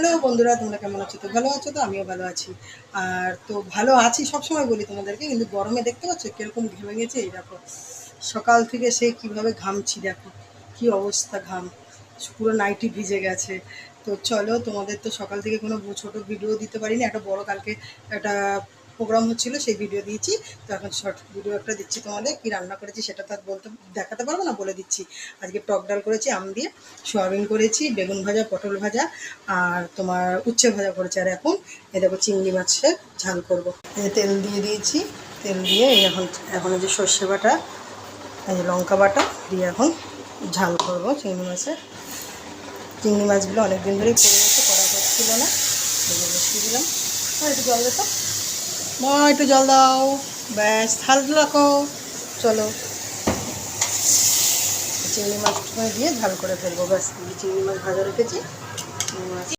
Hello বন্ধুরা, তোমরা কেমন আছো? তো ভালো আছো তো? আমিও ভালো আছি। আর তো ভালো আছি সবসময় বলি তোমাদেরকে, কিন্তু গরমে দেখতে পাচ্ছ কীরকম ঘেমে গেছে? এই দেখো, সকাল থেকে সে কীভাবে ঘামছি দেখো, কি অবস্থা ঘাম। পুরো নাইটি ভিজে গেছে। তো চলো তোমাদের তো সকাল থেকে কোনো ছোটো ভিডিও দিতে পারিনি, একটা বড় কালকে একটা প্রোগ্রাম হচ্ছিল, সেই ভিডিও দিয়েছি। তো এখন শর্ট ভিডিও একটা দিচ্ছি তোমাদের, কি রান্না করেছি সেটা তো আর বলতে, দেখাতে পারব না, বলে দিচ্ছি। আজকে টক ডাল করেছি, আম দিয়ে, সয়াবিন করেছি, বেগুন ভাজা, পটল ভাজা, আর তোমার উচ্ছে ভাজা করেছি। আর এখন এ দেখো চিংড়ি মাছের ঝাল করব। তেল দিয়ে দিয়েছি, তেল দিয়ে এখন এখন যে সর্ষে বাটা, এই যে লঙ্কা বাটা দিয়ে এখন ঝাল করব চিংড়ি মাছের। চিংড়ি মাছগুলো অনেক দিন ধরেই পড়ে গেছে করা হচ্ছিল না বসিয়ে দিলাম। আর একটু জল দেখো মা, একটু জল দাও। ব্যাস থাল রাখো। চলো। চিংড়ি মাছ দিয়ে ঝাল করে ফেলব। ব্যাস চিংড়ি মাছ ভাজা রেখেছি। মাছ